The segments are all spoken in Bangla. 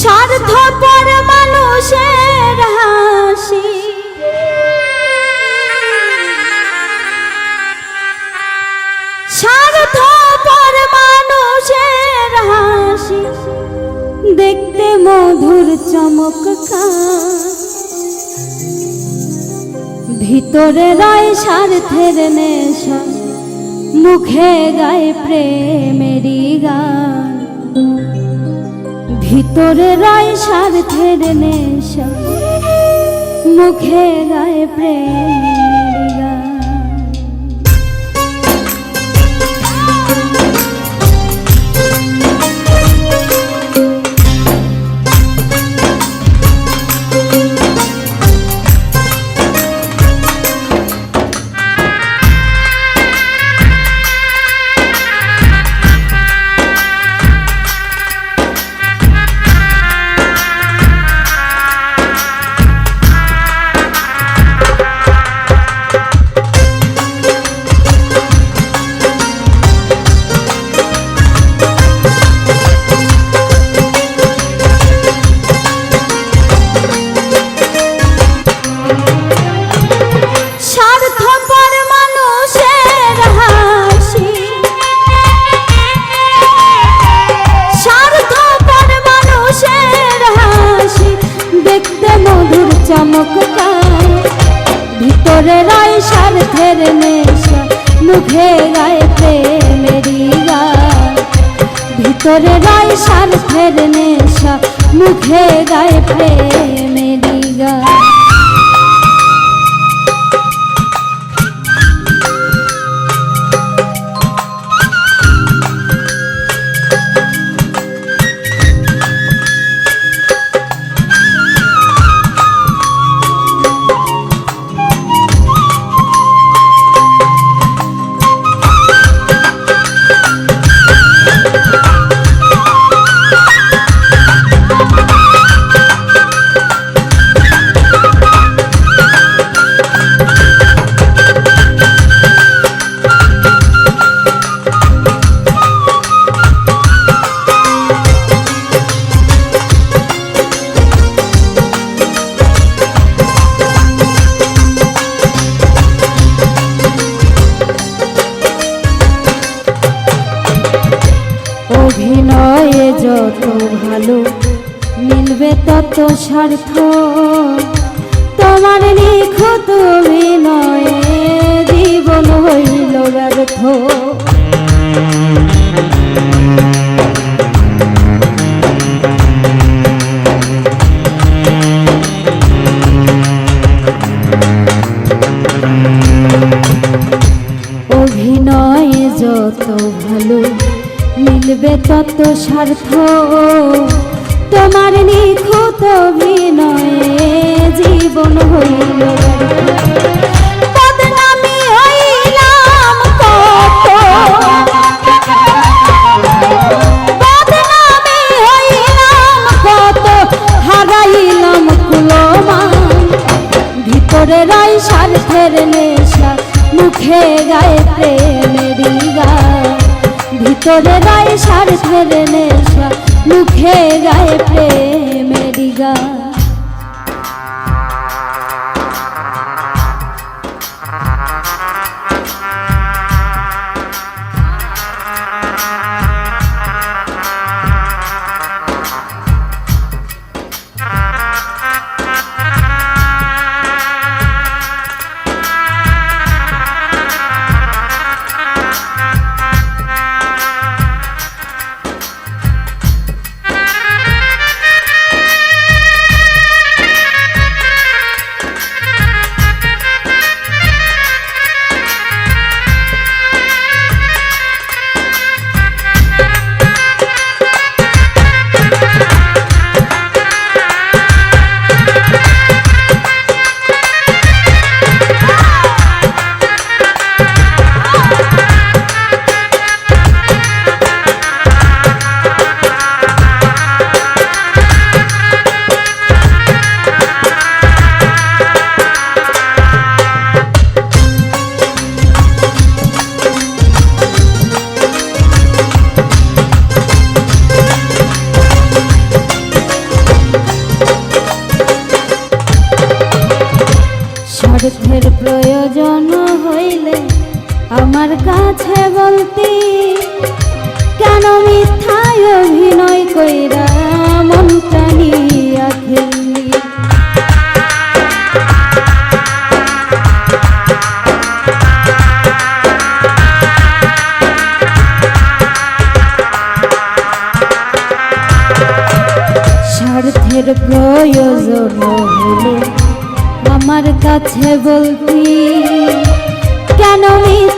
স্বার্থপর মানুষের হাসি। স্বার্থপর মানুষের হাসি। দেখতে মধুর চমৎকার। ভিতরে রয় স্বার্থের নেশা, মুখে গায়ে প্রেমেরই গান। ভিতরে রয় স্বার্থের নেশা মুখে গায়ে প্রেমেরই ভিতরে রয় স্বার্থের নেশা মুখে গায়ে প্রেমেরি ভিতরে রয় স্বার্থের নেশা মুখে গায়ে প্রেমেরই যত ভালো মিলবে তত স্বার্থ তোমার নিখুঁত অভিনয়ে জীবন হইল ব্যর্থ। অভিনয়ে যত ভালো মিলবে তত স্বার্থ। তোমার নিখুঁত অভিনয়ে জীবন হইল ভিতরে রয় স্বার্থের নেশা, মুখে গায়ে প্রেমেরই গান ভিতরে রয় স্বার্থের নেশা মুখে গায়ে প্রেমের গান। আমার কাছে বলতি, কেন মিথ্যায় অভিনয় কইরা মনটা নিয়া খেললি স্বার্থের প্রয়োজন হলে আমার কাছে বলতি, কেন মিথ্যায়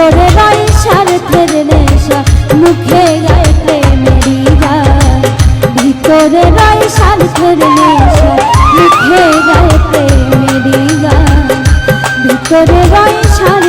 ভিতরে রায় স্বার্থের নেশা, মুখে গায়ে প্রেমেরই গান ভিতরে রায় স্বার্থের নেশা, মুখে গায়ে প্রেমেরই গান ভিতরে রায় স্বার্থের